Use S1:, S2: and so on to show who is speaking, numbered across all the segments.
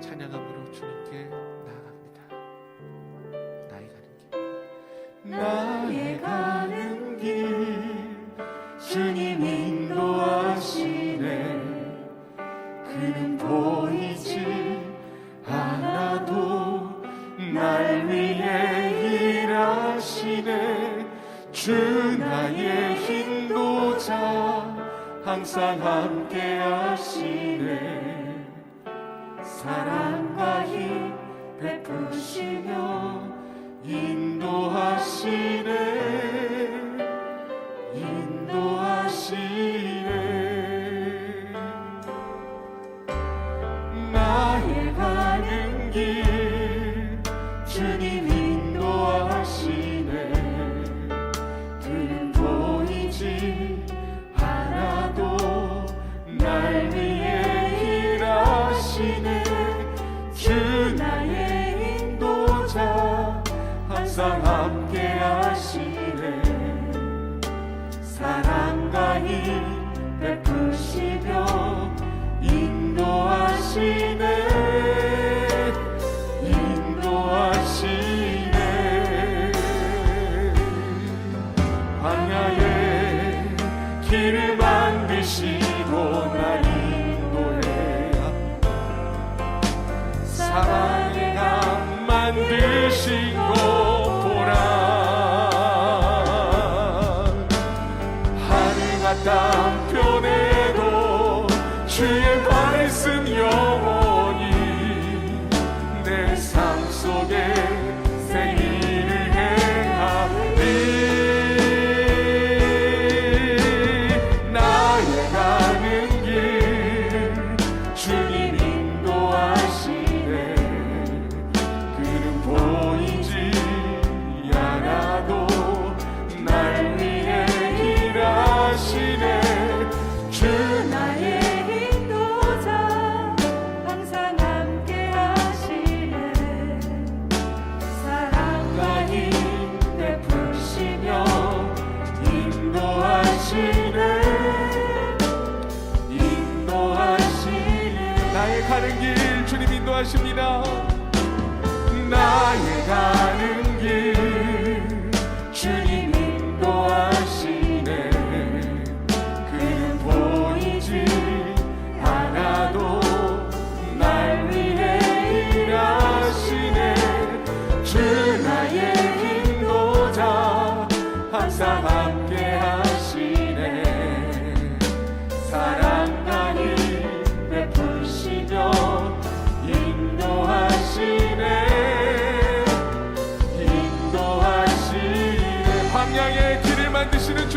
S1: 찬양함으로 주님께 나아갑니다. 나의 가는 길. 나의 가는 길 주님 인도하시네 그는 보이지 않아도 날 위해 일하시네 주 나의 인도자 항상 함께 하시네 사랑과 힘 베푸시며 인도하시네. 인도하시네. 나의 가는 길 주님 인도하시네. 들은 보이지 않아도 날 위해 일하시네. 항상 함께 Sione 하십니다. 나의 가는 düşünün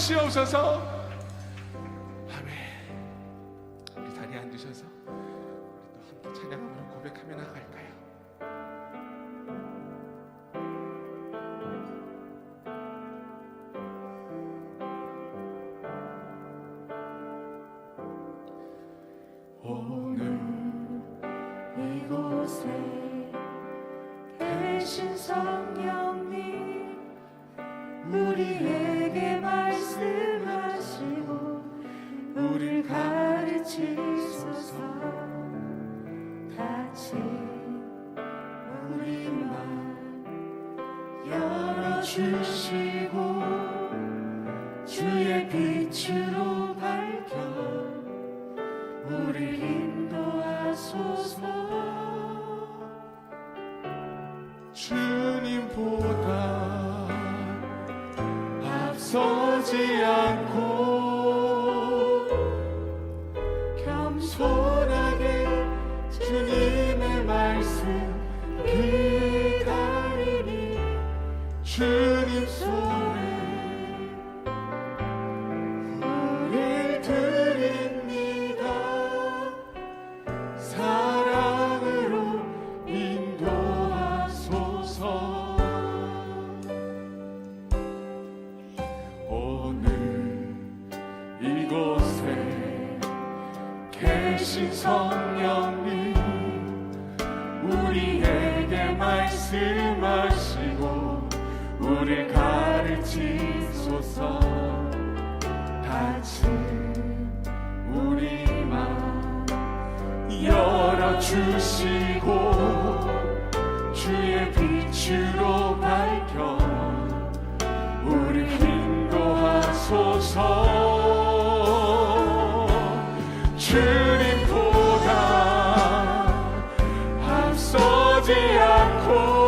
S1: 영광 받아주시옵소서. 아멘. 우리 자리에 앉으셔서 우리 또 함께 찬양하며 고백하며 나갈까요? 오늘
S2: 이곳에 계신 성령님 우리에게 말씀하시고 우릴 가르치소서
S1: 겸손하게 주님의 말씀 기다리니 주님 손 계신 성령님 우리에게 말씀하시고 우리 가르치소서. 다친 우리 마음 열어주시고 주의 빛으로 一样苦。